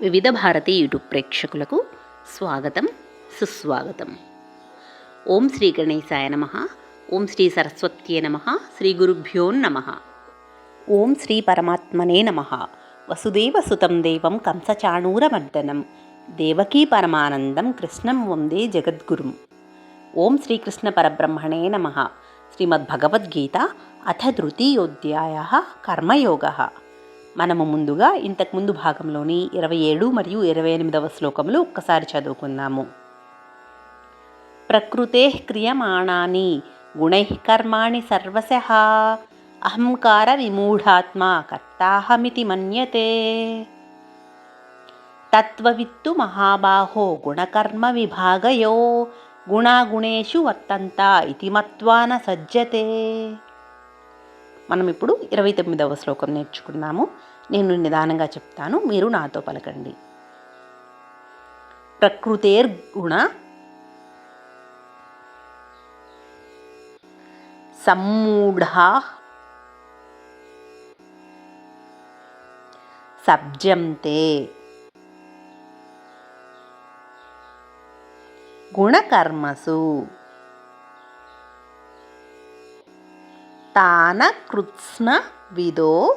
వివిధ భారతి యూట్యూబ్ ప్రేక్షకులకు స్వాగతం సుస్వాగతం. ఓం శ్రీ గణేశాయ నమ. ఓం శ్రీ సరస్వత్యే నమ. శ్రీ గురుభ్యో నమ. ఓం శ్రీ పరమాత్మనే నమ. వసుదేవసుతం దేవం కంసచాణూరమర్దనం దేవకీ పరమానందం కృష్ణం వందే జగద్గురుం. ఓం శ్రీకృష్ణ పరబ్రహ్మణే నమ. శ్రీమద్భగవద్గీత అథ తృతీయోధ్యాయ కర్మయోగ. మనము ముందుగా ఇంతకుముందు భాగంలోని ఇరవై ఏడు మరియు ఇరవై ఎనిమిదవ శ్లోకములు ఒక్కసారి చదువుకుందాము. ప్రకృతే క్రియమాణాని గుణై కర్మాణి సర్వశ అహంకార విమూఢాత్మ కర్తాహమితి మన్యతే. తత్వవిత్తు మహాబాహో గుణకర్మ విభాగయో గుణాగుణేషు వర్తంత ఇతి మత్వాన సజ్జతే. మనం ఇప్పుడు ఇరవై తొమ్మిదవ శ్లోకం నేర్చుకున్నాము నేను నిదానంగా చెప్తాను మీరు నాతో పలకండి. ప్రకృతేర్గుణ సమ్మూఢా సబ్జంతే. గుణకర్మసు తాన కృత్స్న విదో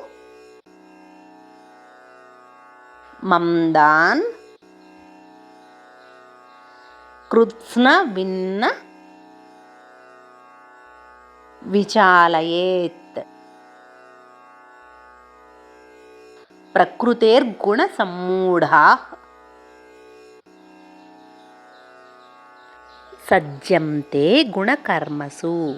మందాన్ కృత్స్న విన్న విచాలయేత్. ప్రకృతేర్గుణసమ్మూఢా సజ్జంతే గుణకర్మసు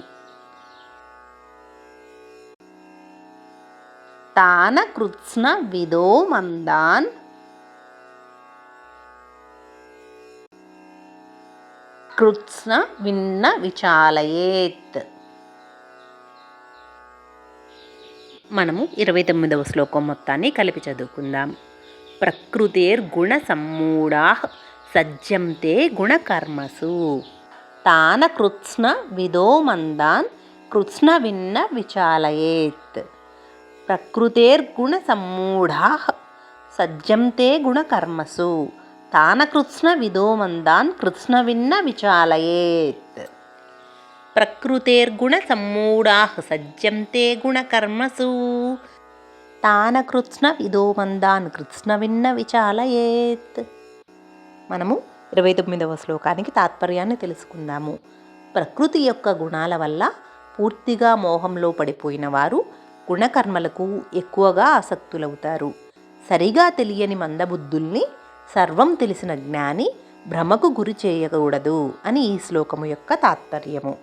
తాన కృత్స్న విదో మందాన్. కృత్స్న విన్న విచాలయేత్. మనము ఇరవై తొమ్మిదవ శ్లోకం మొత్తాన్ని కలిపి చదువుకుందాం. ప్రకృతేర్గుణ సమ్మూఢా సజ్జంతే గుణకర్మసు తాన కృత్స్న విదో మందాన్ కృత్స్న విన్న విచాలయేత్. ప్రకృతేర్గుణ సమ్మూఢా సజ్జంతే గుణకర్మసు తాన కృత్స్న విదో మందాన్ కృత్స్న విన్న విచాలయేత్. ప్రకృతేర్గుణ సమ్మూఢా సజ్జంతే గుణకర్మసు తాన కృత్స్న విదో మందాన్ కృత్స్న విన్న విచాలయేత్. మనము ఇరవై తొమ్మిదవ శ్లోకానికి తాత్పర్యాన్ని తెలుసుకుందాము. ప్రకృతి యొక్క గుణాల వల్ల పూర్తిగా మోహంలో పడిపోయిన వారు గుణకర్మలకు ఎక్కువగా ఆసక్తులవుతారు. సరిగా తెలియని మందబుద్ధుల్ని సర్వం తెలిసిన జ్ఞాని భ్రమకు గురి చేయకూడదు అని ఈ శ్లోకము యొక్క తాత్పర్యము.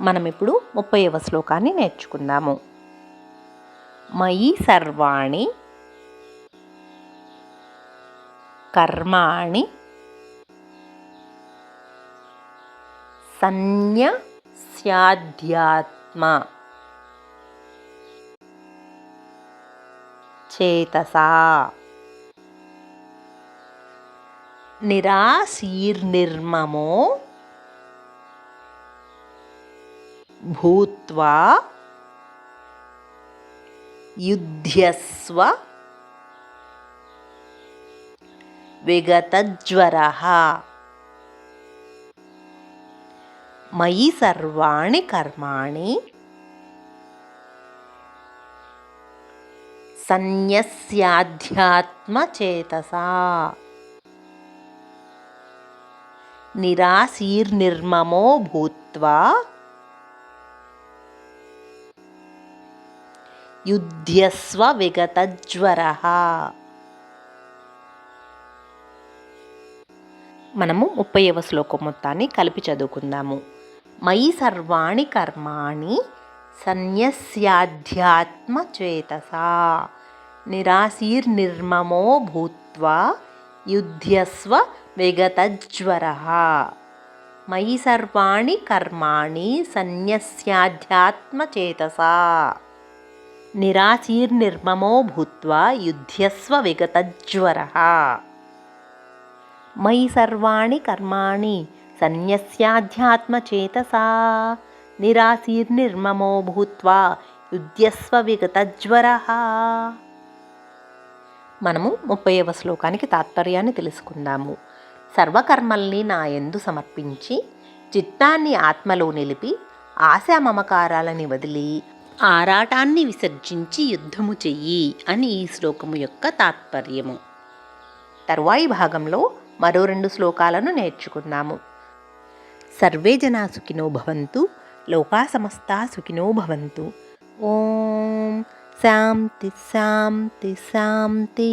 మనం ఇప్పుడు ముప్పైవ శ్లోకాన్ని నేర్చుకుందాము. మయి సర్వాణి కర్మాణి సన్యస్యాధ్యాత్మ చేతసా. నిరాశీర్నిర్మమో భూత్వా యుధ్యస్వ విగతజ్వర. మయి సర్వాణి కర్మాణి సన్యస్యాధ్యాత్మచేతసా. నిరాశీర్నిర్మమో భూత్వా. యుధ్యస్వ విగతజ్వర. మనము ముప్పైవ శ్లోకం మొత్తాన్ని కలిపి చదువుకుందాము. మయి సర్వాణి కర్మాణి సన్యస్యాధ్యాత్మచేతసా. నిరాశీర్నిర్మమో భూత్వా యుధ్యస్వ విగతజ్వర మయి సర్వాణి కర్మాణి సన్యస్యాధ్యాత్మచేతసా నిరాశీర్నిర్మమో భూత్వా యుధ్యస్వ విగతజ్వర మయి సర్వాణి కర్మాణి సన్యస్యాధ్యాత్మచేతసా నిరాశీర్నిర్మమో భూత్వా యుధ్యస్వ విగతజ్వర మనము ముప్పైవ శ్లోకానికి తాత్పర్యాన్ని తెలుసుకుందాము. సర్వకర్మల్ని నా ఎందు సమర్పించి చిత్తాన్ని ఆత్మలో నిలిపి ఆశా మమకారాలని వదిలి ఆరాటాన్ని విసర్జించి యుద్ధము చెయ్యి అని ఈ శ్లోకము యొక్క తాత్పర్యము. తరువాయి భాగంలో మరో రెండు శ్లోకాలను నేర్చుకున్నాము సర్వే జనా సుఖినో భవంతు లోకా సమస్తా సుఖినో భవంతు. ఓం శాంతి శాంతి శాంతి